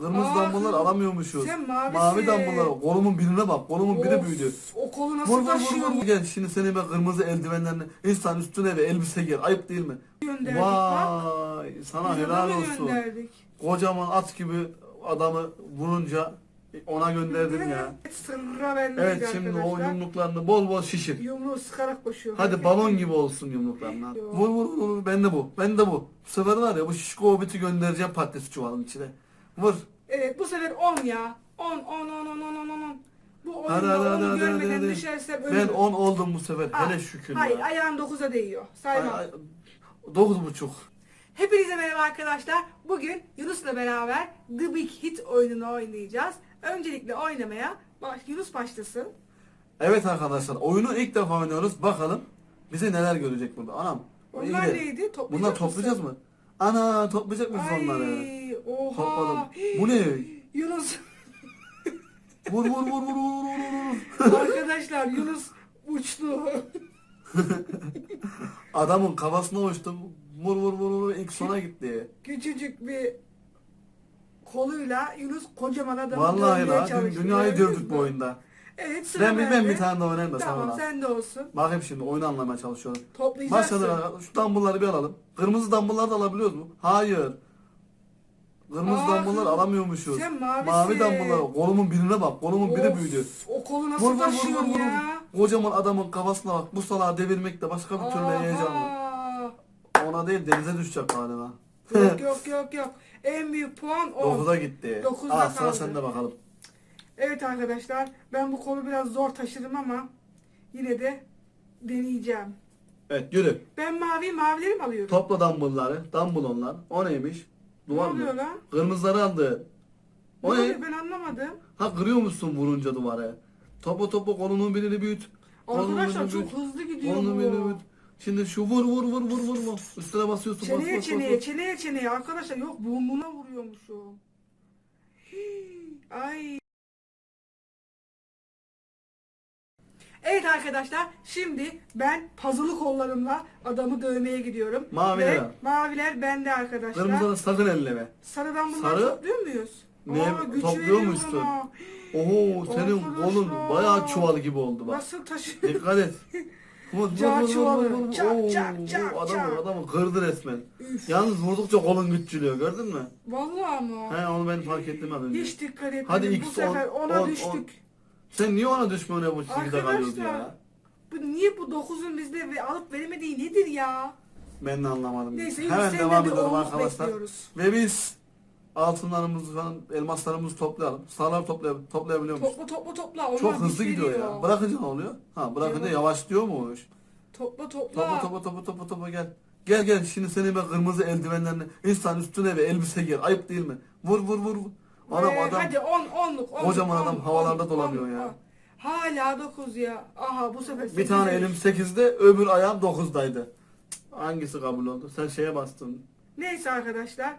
Kırmızı Aa, damlalar alamıyormuşuz. Sen mavisin. Mavi damlalar. Kolumun birine bak. Kolumun biri Of, büyüdü. O kolu Vur nasıl vur vur taşıyorsun? vur. Gel şimdi seni ben kırmızı eldivenlerini insan üstüne ve elbise giyer. Ayıp değil mi? Gönderdik bak. Vay sana Biz helal olsun. gönderdik. Kocaman at gibi adamı vurunca ona gönderdim ya. Sıra bende Evet şimdi o yumruklarını bol bol şişir. Yumruğu sıkarak koşuyor. Hadi balon gibi olsun yumruklarına. Vur vur vur. Ben de bu. Ben de bu. Bu sefer var ya bu şişko hobiti göndereceğim patates çuvalının içine. Vur. Evet bu sefer 10 ya. 10 10 10 10 10 10 10. Bu oyunda Hadi, hadi, hadi, hadi, görmeden hadi, düşersem Ben ölürüm. 10 oldum bu sefer. Ah, Hele şükür Hayır ya. ayağın 9'a değiyor. Ay, Saymam. ay, Dokuz buçuk. Hepinize merhaba arkadaşlar. Bugün Yunus'la beraber The Big Hit oyununu oynayacağız. Öncelikle oynamaya baş, Yunus başlasın. Evet arkadaşlar oyunu ilk defa oynuyoruz. Bakalım bize neler görecek burada. Anam. Onlar iyi de. neydi? Toplayacak Bunlar mısın? toplayacağız mı? Ana toplayacak mıyız Ay, onları? Oha. Topladım. Bu ne? Yunus Vur vur vur vur vur vur vur. arkadaşlar Yunus uçtu. Adamın kafasına uçtu. Vur vur vur vur ilk sona gitti. Küçücük bir koluyla Yunus kocaman adamı Vallahi dövmeye la çalışıyor. dünyayı dövdük bu oyunda. Evet sıra Ben bir ben bende. bir tane daha oynayayım da Tamam sonra. sen de olsun. Bakayım şimdi oyunu anlamaya çalışıyorum. Toplayacaksın. Başladı arkadaşlar. Şu dumbbellları bir alalım. Kırmızı dumbbellları da alabiliyoruz mu? Hayır. Kırmızı Aa, kız- alamıyormuşuz. sen mavisin. Mavi dumbbellları. Kolumun birine bak. Kolumun biri Of, büyüdü. O kolu Vur nasıl vur vur vur taşıyorsun vur. ya? Kocaman adamın kafasına bak. Bu salağı devirmek de başka bir türlü heyecanlı. Ona değil denize düşecek galiba. Yok yok yok yok. En büyük puan 10. 9'a gitti. Dokuzda Aa, sıra kaldı. sende bakalım. Evet arkadaşlar ben bu kolu biraz zor taşırım ama yine de deneyeceğim. Evet yürü. Ben mavi mavileri mi alıyorum? Topla dumbbellları. Dumbbell onlar. O neymiş? Duvar Ne mı? oluyor lan? Kırmızıları aldı. Ne O oluyor ne? ben anlamadım. Ha kırıyor musun vurunca duvara? Topu topu kolunun birini büyüt. Kolunun Arkadaşlar birini çok büyüt. hızlı gidiyor Kolunun birini bu. büyüt. Şimdi şu vur vur vur vur vur vur. Üstüne basıyorsun. bas, Çeneye bas, çeneye bas, çeneye çeneye arkadaşlar yok burnuna vuruyormuşum. Hii, Ay. Evet arkadaşlar şimdi ben puzzle'lı kollarımla adamı dövmeye gidiyorum. Maviler Ve al. maviler bende arkadaşlar. Kırmızıları sakın elleme. Sarıdan bunları Sarı? topluyor muyuz? Ne, güç topluyor veriyor musun? bana. Oho senin Arkadaşlar. kolun bayağı çuval gibi oldu bak. Nasıl taşıyor? Dikkat et. Vur, vur, Çağ vur, vur, çuvalı. vur, vur. Çak, Oo, çak, çak, adamı, çak. adamı kırdı resmen. Üf. Yalnız vurdukça kolun güçlüyor gördün mü? Vallahi ama. He onu ben fark ettim az önce. Hiç dikkat etmedim. Hadi Bu X, sefer on, ona on, düştük. Sen niye ona düşmüyorsun bu çizgide kalıyorsun Arkadaşlar. ya? Bu niye bu dokuzun bizde ve alıp veremediği nedir ya? Ben de anlamadım. Neyse Hemen Yunus devam bir edelim arkadaşlar. bekliyoruz. Ve biz altınlarımızı falan elmaslarımızı toplayalım. Sağlar toplayab toplayabiliyor muyuz? Topla topla topla. Onlar Çok hızlı gidiyor ya. Bırakınca ne oluyor? Ha bırakınca Yavaş. yavaşlıyormuş. Topla topla. Topa topa topa topa topa gel. Gel gel şimdi seni ben kırmızı eldivenlerini insan üstüne ve elbise giyer. Ayıp değil mi? Vur vur vur. vur. Adam Ee, adam Hadi on onluk. onluk Kocaman adam havalarda dolanıyor ya. Hala dokuz ya. Aha bu sefer bir sekiz tane elim 8'de öbür ayağım 9'daydı. Hangisi kabul oldu? Sen şeye bastın. Neyse arkadaşlar.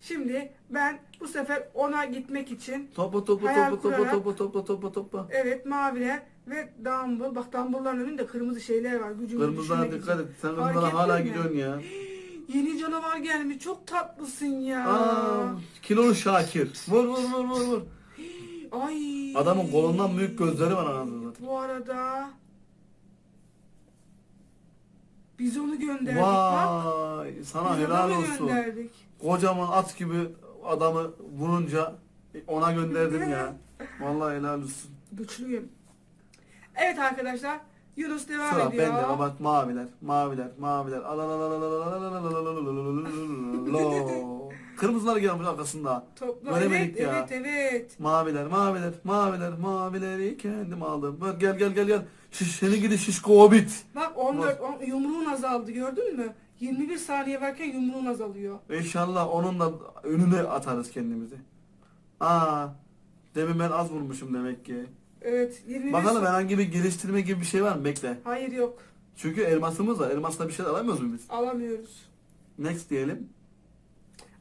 Şimdi ben bu sefer ona gitmek için Topu topu topu topu topu topu topu topu. evet maviler ve dumbbell. Bak dumbbell'ların önünde kırmızı şeyler var. Gücümü Kırmızılara dikkat et. Sen kırmızılara hala gidiyorsun ya. Yeni canavar gelmiş. Çok tatlısın ya. Aa, kilolu Şakir. Vur vur vur vur vur. Ay. Adamın kolundan büyük gözleri var anasını Bu arada biz onu gönderdik Vay, bak. sana biz helal olsun. Gönderdik. Kocaman at gibi adamı vurunca ona gönderdim ya. Vallahi helal olsun. Güçlüyüm. Evet arkadaşlar Yunus devam Sıra ediyor. Sıra bende ama maviler, maviler, maviler. Al al al al al al al al. Kırmızılar gelmiş arkasında. Topla. Göremedik Evet, ya. evet evet Maviler, maviler, maviler, mavileri kendim aldım. Bak gel gel gel gel. Şiş, seni gidi şişko hobbit. Bak 14 on- yumruğun azaldı gördün mü? 21 saniye varken yumruğun azalıyor. İnşallah onun da önüne atarız kendimizi. Aa, demin ben az vurmuşum demek ki. Evet 21 Bakalım herhangi bir geliştirme gibi bir şey var mı? Bekle. Hayır yok. Çünkü elmasımız var. Elmasla bir şey alamıyoruz mu biz? Alamıyoruz. Next diyelim.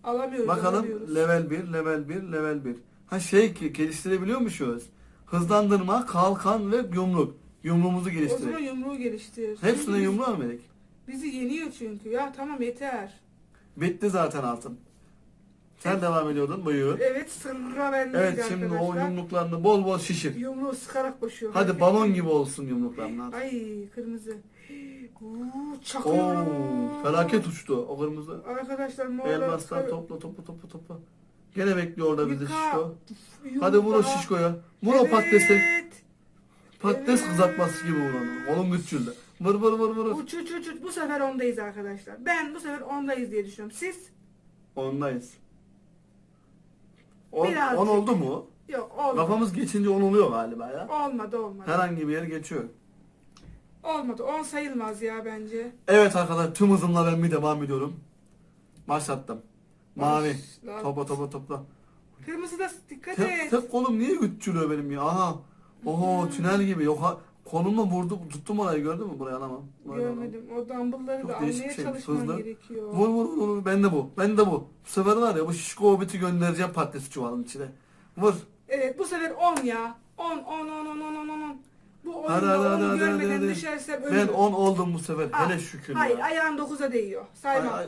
Alamıyoruz. Bakalım alamıyoruz. level 1, level 1, level 1. Ha şey ki geliştirebiliyormuşuz. Hızlandırma, kalkan ve yumruk. Yumruğumuzu o zaman yumruğu geliştir. Hepsine yumruğa mı verdik? Bizi yeniyor çünkü. Ya tamam yeter. Bitti zaten altın. Sen devam ediyordun buyur. Evet sıra bendeydi Evet şimdi o arkadaşlar. yumruklarını bol bol şişir. Yumruğu sıkarak koşuyor. Hadi balon gibi olsun yumrukların. Ay kırmızı. Uuu Oo, çakıyorum. felaket uçtu o kırmızı. Arkadaşlar morlar Elmaslar topla topla topla topla. Gene bekliyor orada bizi Yıka. şişko. Hadi vur o şişkoya. Vur o patatesi. Evet. Patates Evet. kızartması gibi vur onu. Kolun güçlüğünde. Vur vur vur vur. Uç uç uç uç. Bu sefer ondayız arkadaşlar. Ben bu sefer ondayız diye düşünüyorum. Siz? Ondayız. On, Birazcık. on oldu mu? Yok olmadı. Kafamız geçince on oluyor galiba ya. Olmadı olmadı. Herhangi bir yer geçiyor. Olmadı. 10 sayılmaz ya bence. Evet arkadaşlar tüm hızımla ben bir devam ediyorum. Başlattım. Mavi. Başlat. Topla topla topla. Kırmızı da dikkat Tek, et. tek kolum niye güçlüyor benim ya? Aha. Oho tünel gibi. Yok ha. Kolumla vurdu, tuttum orayı gördün mü? Burayı alamam. Burayı. Görmedim. O dumbbellları Çok da değişik almaya şey, çalışman hızlı. gerekiyor. Vur vur vur vur. Ben de bu. Ben de bu. Bu sefer var ya bu şişko hobiti göndereceğim patates çuvalın içine. Vur. Evet bu sefer 10 ya. 10 10 10 10 10 10 10. Bu oyunda Hadi, hadi, 10'u hadi, hadi, görmeden hadi, hadi. düşersem Ben ölürüm. 10 oldum bu sefer. Ah, Hele şükür Hayır ya. ayağın 9'a değiyor. Ay, Saymam. ay,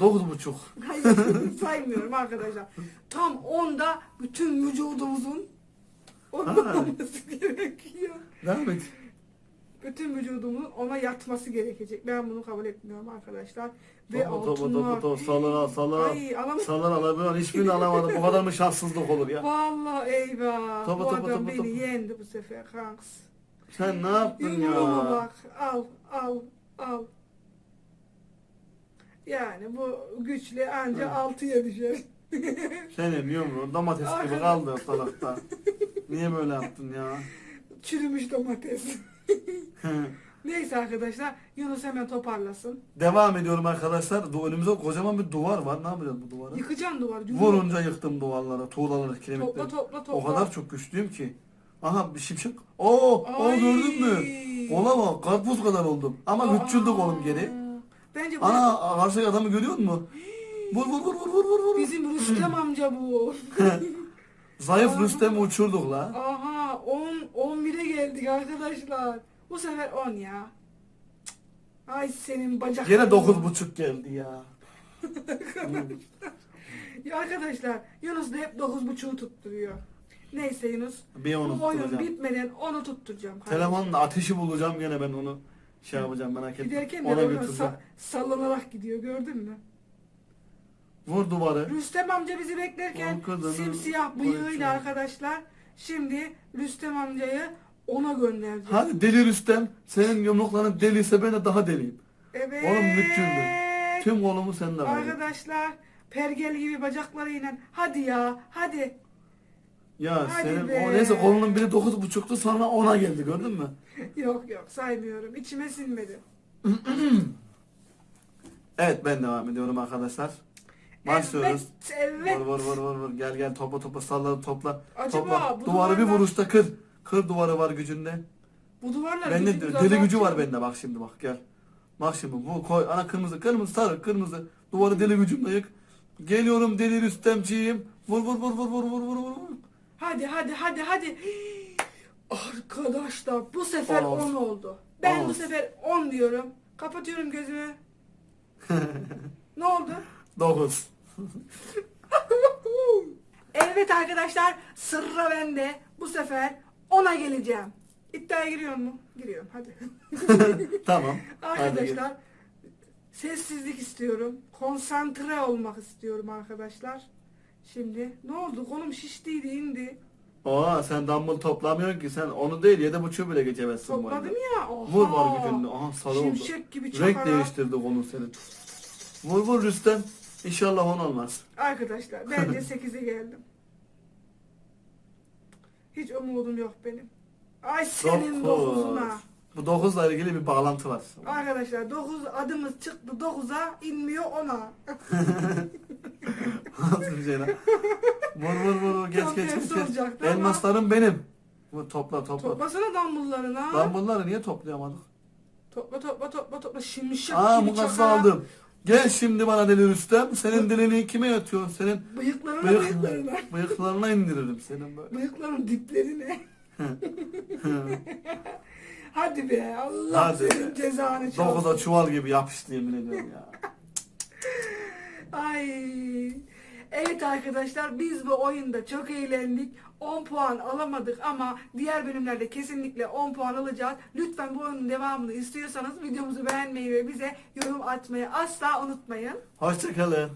Dokuz buçuk. Hayır saymıyorum arkadaşlar. Tam 10'da bütün vücudumuzun olması gerekiyor. Devam et. Bütün vücudumuzun ona yatması gerekecek. Ben bunu kabul etmiyorum arkadaşlar. Ve Topu topu topu altınlar. topu sallara sallara. Ay alamadım. Sallara alabiliyorum. Hiçbirini alamadım. Bu kadar mı şanssızlık olur ya? Vallahi eyvah. Topu, Bu topu, adam topu, beni topu. yendi bu sefer kanks. Sen ne yaptın Yumruğuma ya? bak. Al, al, al. Yani bu güçle anca altıya düşer. Senin yumruğun domates gibi kaldı ortalıkta. Niye böyle yaptın ya? Çürümüş domates. Neyse arkadaşlar Yunus hemen toparlasın. Devam ediyorum arkadaşlar. Du- Önümüzde kocaman bir duvar var. Ne yapacağız bu duvarı? Yıkacaksın duvarı. yumruğu. Vurunca yıktım duvarlara, tuğlaları, kiremitleri. Topla topla topla. O kadar çok güçlüyüm ki. Aha bir şimşek. Oo, o Ay. gördün mü? Kola bak, karpuz kadar oldum. Ama Aa. güçlüldü kolum geri. Bence bu Ana karşıdaki adamı görüyor musun? Vur vur vur vur vur vur vur. bizim Rüstem amca bu. Zayıf. Rüstem'i uçurduk la. Aha 10 11'e geldik arkadaşlar. Bu sefer 10 ya. Ay senin bacak. Yine dokuz buçuk geldi ya. Ya arkadaşlar Yunus da hep 9.5'u tutturuyor. Neyse Yunus. bir onu bu oyun tutturacağım. bitmeden onu tutturacağım. kardeşim. Telefonla ateşi bulacağım gene ben onu şey yapacağım merak etme. Giderken de Ona götüreceğim. sa- sallanarak gidiyor gördün mü? Vur duvarı. Rüstem amca bizi beklerken simsiyah bıyığıyla arkadaşlar şimdi Rüstem amcayı ona göndereceğiz. Hadi deli Rüstem. Senin yumrukların deliyse ben de daha deliyim. Evet. Oğlum güçlüydü. Tüm kolumu sende var. Arkadaşlar pergel gibi bacaklarıyla hadi ya hadi. Ya Hadi senin be. o neyse kolunun biri dokuz buçuktu sonra ona geldi gördün mü? Yok yok saymıyorum içime sinmedi. Evet ben devam ediyorum arkadaşlar. Başlıyoruz. Evet evet. Vur vur vur vur vur. Gel gel topa topa salla topla. Acaba topla. bu Duvarı bir vuruşta kır. Kır duvarı var gücünde. Bu duvarlar Bende deli gücü var bende bak şimdi bak gel. Bak şimdi bu koy ana kırmızı kırmızı sarı kırmızı duvarı deli gücümle yık. Geliyorum deli Rüstemciğim. Vur vur vur vur vur vur vur vur. Hadi hadi hadi hadi. Arkadaşlar bu sefer On 10 olsun. oldu. Ben bu olsun. sefer 10 diyorum. Kapatıyorum gözümü. ne oldu? Dokuz. evet arkadaşlar sıra bende. Bu sefer 10'a geleceğim. İddiaya giriyor mu? Giriyorum hadi. tamam. Hadi arkadaşlar sessizlik istiyorum. Konsantre olmak istiyorum arkadaşlar. Şimdi ne oldu? Kolum şiştiydi indi. Oha sen dumbbell toplamıyorsun ki sen onu değil yedi buçuğu bile geçemezsin Topladım ya. Oha. Vur var gücünle. Aha sarı oldu. Şimşek gibi Renk çakarak. değiştirdi kolun senin. Vur vur Rüstem. İnşallah on olmaz. Arkadaşlar bence 8'e geldim. Hiç umudum yok benim. Ay senin Dokuz. 9'una. Bu dokuzla ilgili bir bağlantı var. Arkadaşlar 9 adımız çıktı 9'a inmiyor 10'a. Nasıl bir şey lan? Vur vur vur vur geç Çok geç geç. tersi geç. olacaktı ama- Elmaslarım benim. Vur topla topla. Toplasana dumbbelllarını. Lan bunları niye toplayamadık? Topla topla topla topla şimşek Aa gibi mukası çakarak. aldım. Gel şimdi bana deli Rüstem. Senin dilini kime yatıyor? Senin Bıyıklarına bıyık, bıyıklarına. bıyıklarına indiririm senin böyle. Bıyıkların diplerine. Hadi be Allah Hadi senin be. cezanı Dokuza çalsın. çuval gibi yapıştı yemin ediyorum ya. Ay. Evet arkadaşlar biz bu oyunda çok eğlendik. 10 puan alamadık ama diğer bölümlerde kesinlikle 10 puan alacağız. Lütfen bu oyunun devamını istiyorsanız videomuzu beğenmeyi ve bize yorum atmayı asla unutmayın. Hoşçakalın.